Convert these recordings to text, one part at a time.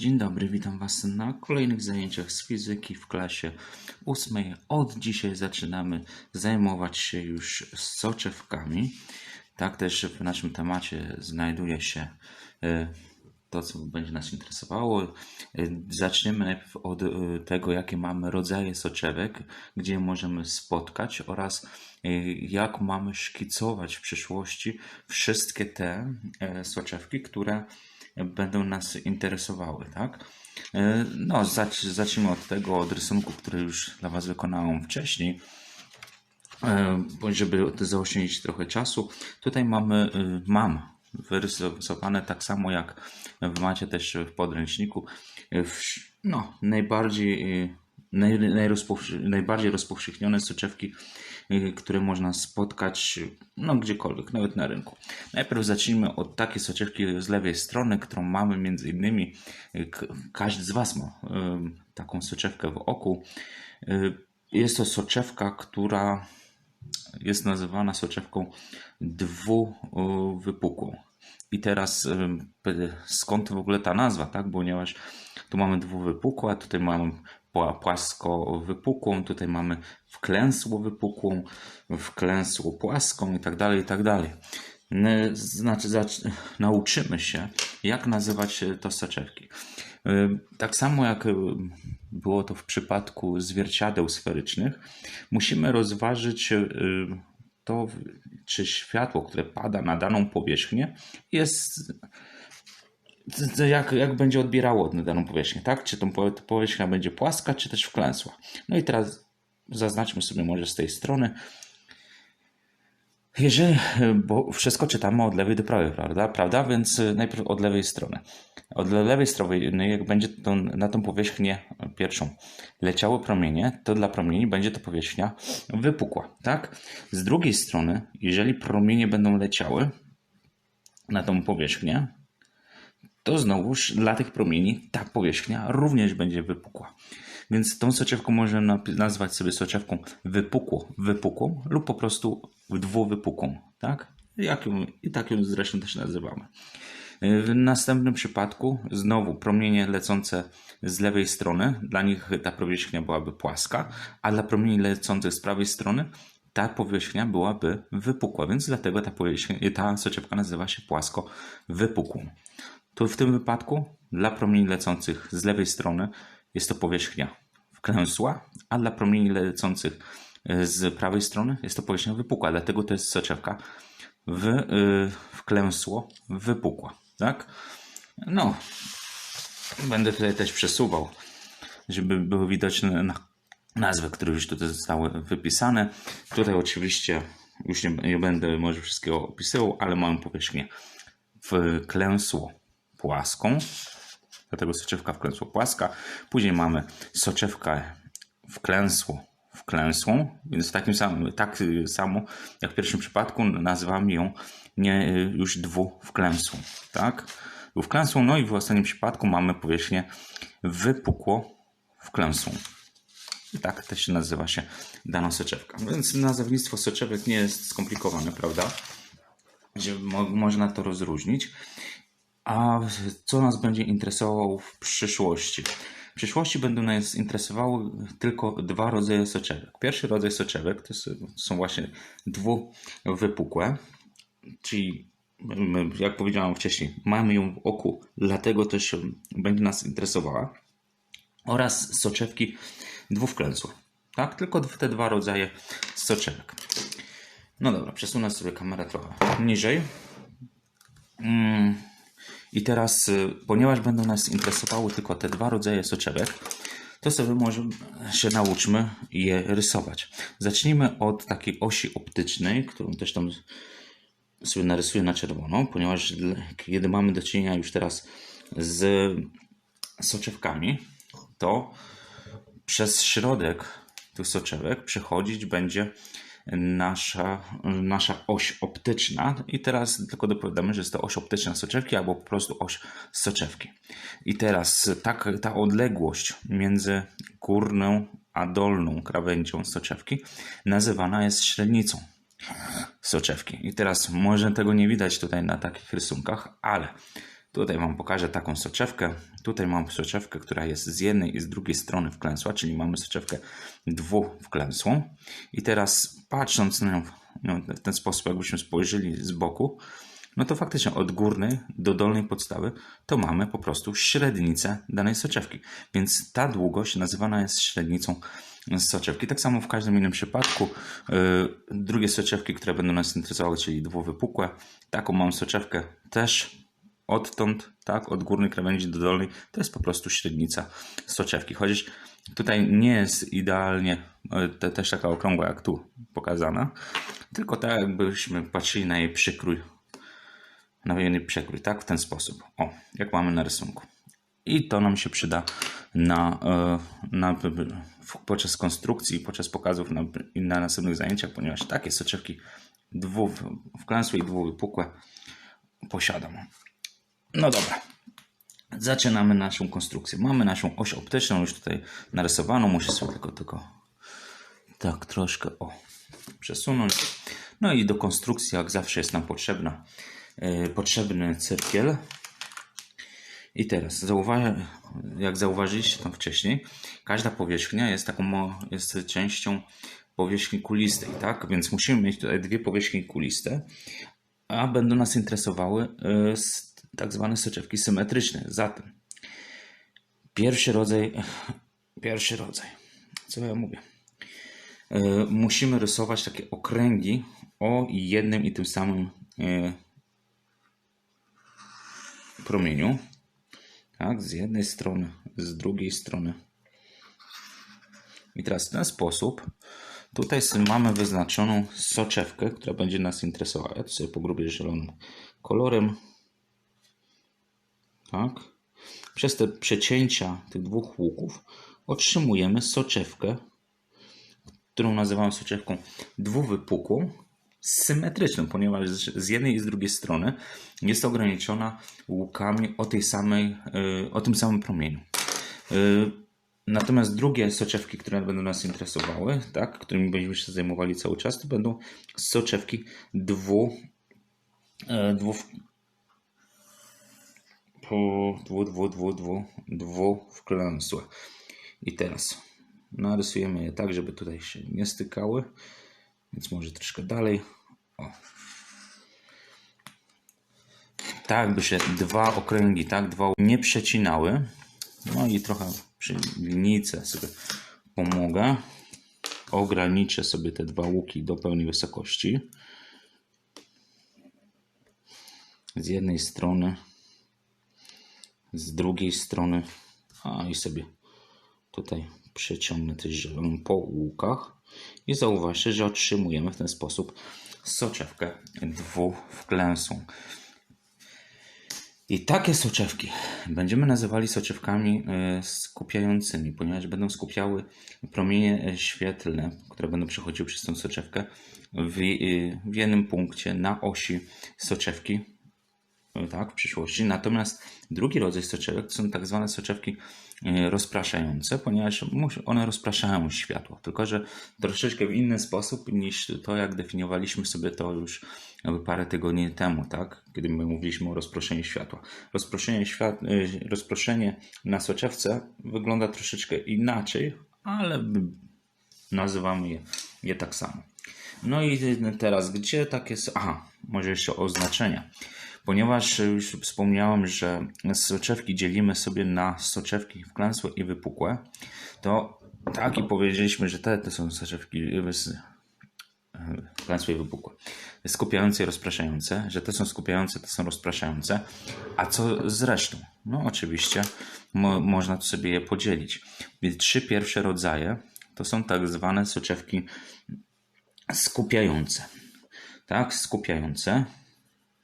Dzień dobry, witam Was na kolejnych zajęciach z fizyki w klasie ósmej. Od dzisiaj zaczynamy zajmować się już soczewkami. Tak też w naszym temacie znajduje się e, to, co będzie nas interesowało. E, Zaczniemy najpierw od e, tego, jakie mamy rodzaje soczewek, gdzie możemy spotkać oraz jak mamy szkicować w przyszłości wszystkie te soczewki, które będą nas interesowały, tak? E, No, zacz, zacznijmy od tego, od rysunku, który już dla Was wykonałem wcześniej. E, żeby zaoszczędzić trochę czasu. Tutaj mamy, y, mam wyrysowane tak samo jak macie też w podręczniku. y, No, najbardziej, y, naj, najbardziej rozpowszechnione soczewki, y, które można spotkać no, gdziekolwiek, nawet na rynku. Najpierw zacznijmy od takiej soczewki z lewej strony, którą mamy między innymi, y, każdy z Was ma y, taką soczewkę w oku. Jest to soczewka, która jest nazywana soczewką dwuwypukłą. I teraz skąd w ogóle ta nazwa, tak? Ponieważ tu mamy dwuwypukłą, a tutaj mamy płasko wypukłą, tutaj mamy wklęsło wypukłą, wklęsło płaską i tak dalej, i tak dalej. Znaczy, nauczymy się, jak nazywać e, to soczewki. Y, Tak samo jak y, było to w przypadku zwierciadeł sferycznych, musimy rozważyć to, czy światło, które pada na daną powierzchnię, jest jak, jak będzie odbierało daną powierzchnię, tak? Czy tą powie- powierzchnia będzie płaska, czy też wklęsła. No i teraz zaznaczmy sobie może z tej strony. Jeżeli, bo wszystko czytamy od lewej do prawej, prawda? prawda? Więc y, najpierw od lewej strony. Od le- lewej strony, no jak będzie to, na tą powierzchnię pierwszą leciały promienie, to dla promieni będzie to powierzchnia wypukła, tak? Z drugiej strony, jeżeli promienie będą leciały na tą powierzchnię, to znowuż dla tych promieni ta powierzchnia również będzie wypukła. Więc tą soczewką możemy nazwać sobie soczewką wypukło, wypukłą lub po prostu dwuwypukłą, tak? Jak ją, I tak ją zresztą też nazywamy. W następnym przypadku znowu promienie lecące z lewej strony, dla nich ta powierzchnia byłaby płaska, a dla promieni lecących z prawej strony ta powierzchnia byłaby wypukła, więc dlatego ta, ta soczewka nazywa się płasko wypukłą. Tu w tym wypadku dla promieni lecących z lewej strony jest to powierzchnia wklęsła, a dla promieni lecących e, z prawej strony jest to powierzchnia wypukła. Dlatego to jest soczewka w, y, wklęsło wypukła. Tak? No, będę tutaj też przesuwał, żeby były widoczne na- nazwy, które już tutaj zostały wypisane. Tutaj oczywiście już nie, nie będę może wszystkiego opisywał, ale mam powierzchnię wklęsło płaską, dlatego soczewka wklęsło płaska. Później mamy soczewkę wklęsło wklęsłą, więc takim samym, tak y, samo jak w pierwszym przypadku nazywamy ją nie, y, już dwuwklęsłą, tak? Wklęsłą, no i w ostatnim przypadku mamy powierzchnię wypukło wklęsłą. I tak też nazywa się dana soczewka. Więc nazewnictwo soczewek nie jest skomplikowane, prawda? Że mo- można to rozróżnić. A co nas będzie interesowało w przyszłości? W przyszłości będą nas interesowały tylko dwa rodzaje soczewek. Pierwszy rodzaj soczewek to są właśnie dwuwypukłe, czyli jak powiedziałem wcześniej, mamy ją w oku, dlatego też będzie nas interesowała. Oraz soczewki dwuwklęsłe. Tak? Tylko te dwa rodzaje soczewek. No dobra, przesunę sobie kamerę trochę niżej. Mm, I teraz, y, ponieważ będą nas interesowały tylko te dwa rodzaje soczewek, to sobie może się nauczmy je rysować. Zacznijmy od takiej osi optycznej, którą też tam sobie narysuję na czerwono, ponieważ kiedy mamy do czynienia już teraz z soczewkami, to przez środek tych soczewek przechodzić będzie nasza, nasza oś optyczna. I teraz tylko dopowiadamy, że jest to oś optyczna soczewki albo po prostu oś soczewki. I teraz tak, ta odległość między górną a dolną krawędzią soczewki nazywana jest średnicą soczewki. I teraz może tego nie widać tutaj na takich rysunkach, ale Tutaj Wam pokażę taką soczewkę. Tutaj mam soczewkę, która jest z jednej i z drugiej strony wklęsła, czyli mamy soczewkę dwuwklęsłą. I teraz patrząc na nią no, w ten sposób, jakbyśmy spojrzeli z boku, no to faktycznie od górnej do dolnej podstawy to mamy po prostu średnicę danej soczewki. Więc ta długość nazywana jest średnicą soczewki. Tak samo w każdym innym przypadku. Yy, drugie soczewki, które będą nas interesowały, czyli dwuwypukłe. Taką mam soczewkę też odtąd, tak, od górnej krawędzi do dolnej, to jest po prostu średnica soczewki. Chociaż tutaj nie jest idealnie yy, te, też taka okrągła jak tu pokazana, tylko tak jakbyśmy patrzyli na jej przykrój, na jej przekrój, tak, w ten sposób. O, jak mamy na rysunku. I to nam się przyda na, e, na, podczas konstrukcji, podczas pokazów na, na następnych zajęciach, ponieważ takie soczewki dwu, wklęsłe i dwuwypukłe posiadam. No dobra. Zaczynamy naszą konstrukcję. Mamy naszą oś optyczną już tutaj narysowaną. Muszę sobie tylko, tylko tak troszkę o, przesunąć. No i do konstrukcji, jak zawsze, jest nam potrzebna, yy, potrzebny cyrkiel. I teraz, zauważ, jak zauważyliście tam wcześniej, każda powierzchnia jest taką jest częścią powierzchni kulistej, tak? Więc musimy mieć tutaj dwie powierzchnie kuliste, a będą nas interesowały y, tak zwane soczewki symetryczne. Zatem pierwszy rodzaj, pierwszy rodzaj, co ja mówię? Y, musimy rysować takie okręgi o jednym i tym samym y, promieniu tak, z jednej strony, z drugiej strony. I teraz w ten sposób tutaj mamy wyznaczoną soczewkę, która będzie nas interesowała. Ja to sobie pogrubię zielonym kolorem. Tak. Przez te przecięcia tych dwóch łuków otrzymujemy soczewkę, którą nazywam soczewką dwuwypukłą, symetryczną, ponieważ z jednej i z drugiej strony jest ograniczona łukami o tej samej, y, o tym samym promieniu. Y, natomiast drugie soczewki, które będą nas interesowały, tak, którymi będziemy się zajmowali cały czas, to będą soczewki dwu, y, dwu, dwu, dwu, dwu, dwu, dwu wklęsłe. I teraz narysujemy je tak, żeby tutaj się nie stykały. Więc może troszkę dalej. O. Tak, by się dwa okręgi, tak, dwa nie przecinały. No i trochę przy linijce sobie pomogę. Ograniczę sobie te dwa łuki do pełnej wysokości. Z jednej strony, z drugiej strony, a i sobie tutaj przeciągnę też zielonym po łukach i zauważcie, że otrzymujemy w ten sposób soczewkę dwuwklęsłą. I takie soczewki będziemy nazywali soczewkami e, skupiającymi, ponieważ będą skupiały promienie świetlne, które będą przechodziły przez tą soczewkę w, e, w jednym punkcie na osi soczewki tak, w przyszłości. Natomiast drugi rodzaj soczewek to są tak zwane soczewki e, rozpraszające, ponieważ one rozpraszają światło, tylko że troszeczkę w inny sposób niż to, jak definiowaliśmy sobie to już parę tygodni temu, tak, kiedy my mówiliśmy o rozproszeniu światła. Rozproszenie, świat, e, rozproszenie na soczewce wygląda troszeczkę inaczej, ale nazywamy je, je tak samo. No i teraz, gdzie takie są? Aha, może jeszcze oznaczenia ponieważ już wspomniałem, że soczewki dzielimy sobie na soczewki wklęsłe i wypukłe, to tak i powiedzieliśmy, że te, te są soczewki wklęsłe i wypukłe. Skupiające i rozpraszające, że te są skupiające, te są rozpraszające. A co z resztą? No oczywiście mo można tu sobie je podzielić. Więc trzy pierwsze rodzaje to są tak zwane soczewki skupiające. Tak, skupiające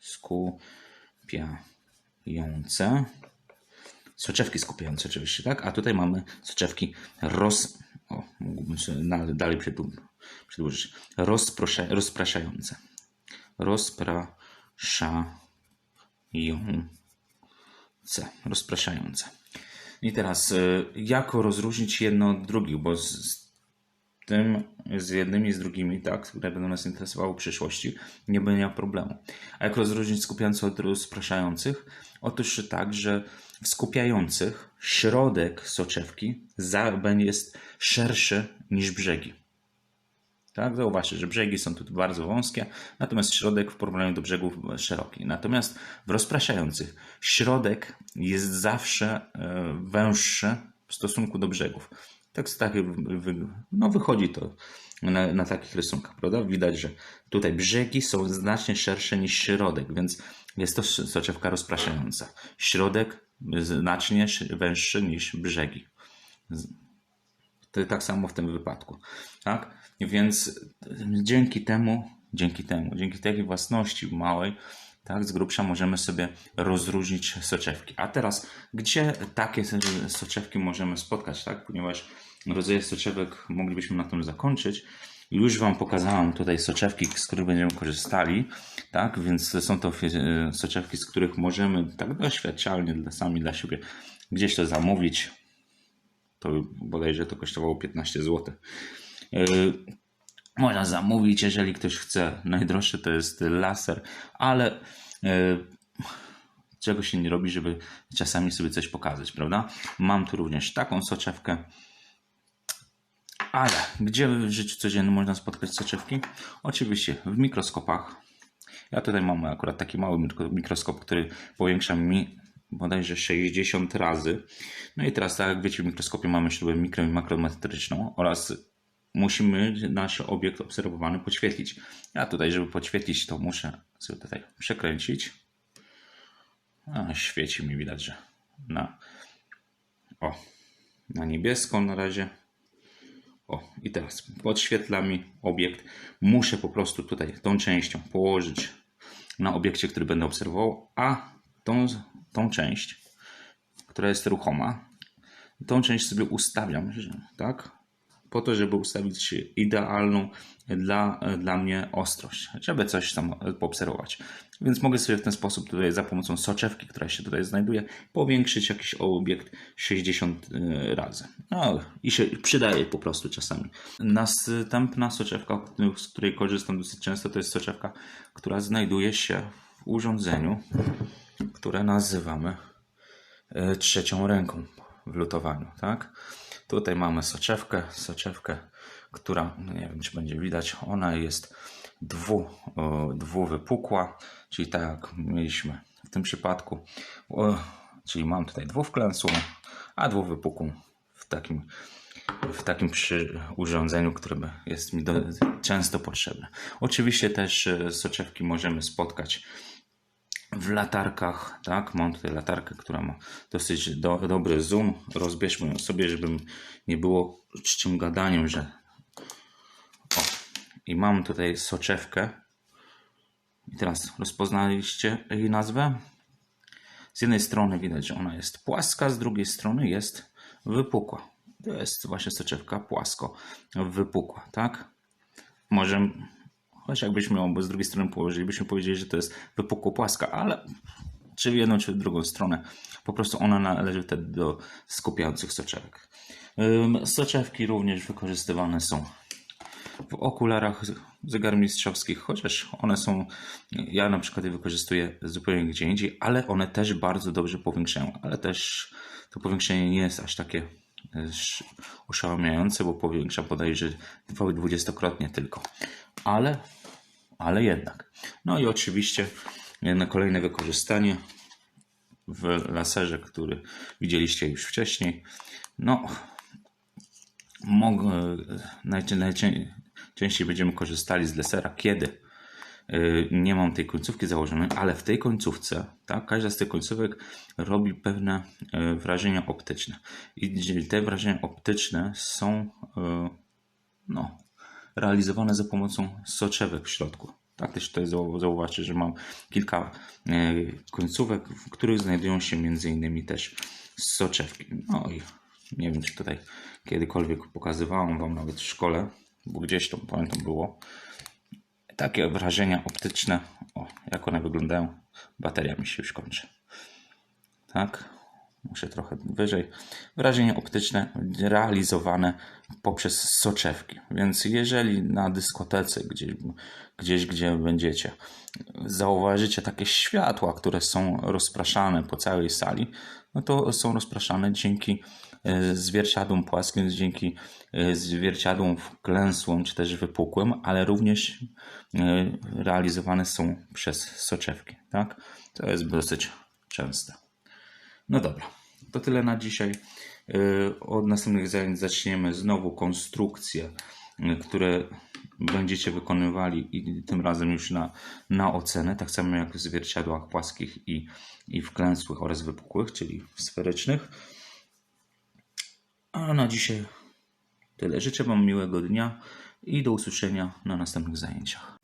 skupiające. Soczewki skupiające oczywiście, tak? A tutaj mamy soczewki roz... O, mógłbym się dalej przedłużyć. Rozprasza... Rozpraszające. Rozpraszające. Rozpraszające. I teraz, y, jak rozróżnić jedno od drugich, bo z, tym z jednymi, z drugimi, tak, które będą nas interesowały w przyszłości, nie będzie miał problemu. A jak rozróżnić skupiających od rozpraszających? Otóż tak, że w skupiających środek soczewki jest szerszy niż brzegi. Tak, zauważcie, że brzegi są tu bardzo wąskie, natomiast środek w porównaniu do brzegów szeroki. Natomiast w rozpraszających środek jest zawsze e, węższy w stosunku do brzegów. Tak, wy- no wychodzi to na, na takich rysunkach, prawda? Widać, że tutaj brzegi są znacznie szersze niż środek, więc jest to soczewka rozpraszająca. Środek znacznie sz- węższy niż brzegi. To tak samo w tym wypadku. Tak? Więc dzięki temu, dzięki temu, dzięki takiej własności małej, tak, z grubsza możemy sobie rozróżnić soczewki. A teraz, gdzie takie soczewki możemy spotkać, tak? Ponieważ rodzaje soczewek moglibyśmy na tym zakończyć. Już Wam pokazałem tutaj soczewki, z których będziemy korzystali, tak? Więc są to e, soczewki, z których możemy tak doświadczalnie dla sami dla siebie gdzieś to zamówić. To bodajże to kosztowało 15 zł. Można zamówić, jeżeli ktoś chce. Najdroższy to jest laser, ale e, czego się nie robi, żeby czasami sobie coś pokazać, prawda? Mam tu również taką soczewkę. Ale gdzie w życiu codziennym można spotkać soczewki? Oczywiście w mikroskopach. Ja tutaj mam akurat taki mały mikroskop, który powiększa mi bodajże 60 razy. No i teraz, tak jak wiecie, w mikroskopie mamy śrubę mikro i makrometryczną oraz musimy nasz obiekt obserwowany podświetlić. Ja tutaj, żeby podświetlić, to muszę sobie tutaj przekręcić. A, świeci mi widać, że na, o, na niebieską na razie. O, i teraz podświetla mi obiekt. Muszę po prostu tutaj tą częścią położyć na obiekcie, który będę obserwował, a tą, tą część, która jest ruchoma, tą część sobie ustawiam, tak? Po to, żeby ustawić idealną dla, dla mnie ostrość, żeby coś tam poobserwować. Więc mogę sobie w ten sposób tutaj za pomocą soczewki, która się tutaj znajduje, powiększyć jakiś obiekt 60 y, razy. No i się przydaje po prostu czasami. Następna soczewka, z której korzystam dosyć często, to jest soczewka, która znajduje się w urządzeniu, które nazywamy y, trzecią ręką w lutowaniu, tak? Tutaj mamy soczewkę, soczewkę, która, no nie wiem czy będzie widać, ona jest dwu, dwuwypukła, czyli tak jak mieliśmy w tym przypadku, czyli mam tutaj dwuwklęsłą, a dwuwypukłą w takim, w takim przy urządzeniu, które jest mi do, często potrzebne. Oczywiście też e, soczewki możemy spotkać w latarkach, tak? Mam tutaj latarkę, która ma dosyć do, dobry zoom. Rozbierzmy ją sobie, żeby nie było czczym gadaniem, że o. I mam tutaj soczewkę. I teraz rozpoznaliście jej nazwę? Z jednej strony widać, że ona jest płaska, z drugiej strony jest wypukła. To jest właśnie soczewka płasko wypukła, tak? Może Choć jakbyśmy ją z drugiej strony położyli, byśmy powiedzieli, że to jest wypukło płaska, ale czy w jedną, czy w drugą stronę. Po prostu ona należy wtedy do skupiających soczewek. Soczewki również wykorzystywane są w okularach zegarmistrzowskich, chociaż one są, ja na przykład je wykorzystuję zupełnie gdzie indziej, ale one też bardzo dobrze powiększają, ale też to powiększenie nie jest aż takie oszałamiające, bo powiększa podejrzewam dwudziestokrotnie tylko. Ale ale jednak. No i oczywiście na kolejne wykorzystanie w laserze, który widzieliście już wcześniej. No, mogę, najczęściej będziemy korzystali z lasera, kiedy y, nie mam tej końcówki założonej, ale w tej końcówce, tak, każda z tych końcówek robi pewne wrażenia optyczne. I te wrażenia optyczne są no, realizowane za pomocą soczewek w środku. Tak też tutaj zauważycie, że mam kilka e, końcówek, w których znajdują się m.in. też soczewki. No i nie wiem, czy tutaj kiedykolwiek pokazywałem Wam nawet w szkole, bo gdzieś to pamiętam było. Takie wrażenia optyczne, o, jak one wyglądają. Bateria mi się już kończy. Tak, muszę trochę wyżej, wrażenie optyczne realizowane poprzez soczewki. Więc jeżeli na dyskotece gdzieś, gdzieś gdzie będziecie, zauważycie takie światła, które są rozpraszane po całej sali, no to są rozpraszane dzięki e, zwierciadłom płaskim, dzięki e, zwierciadłom wklęsłym czy też wypukłym, ale również e, realizowane są przez soczewki. Tak? To jest dosyć częste. No dobra, to tyle na dzisiaj. Yy, Od następnych zajęć zaczniemy znowu konstrukcje, yy, które będziecie wykonywali i tym razem już na, na ocenę, tak samo jak w zwierciadłach płaskich i, i wklęsłych oraz wypukłych, czyli sferycznych. A na dzisiaj tyle. Życzę Wam miłego dnia i do usłyszenia na następnych zajęciach.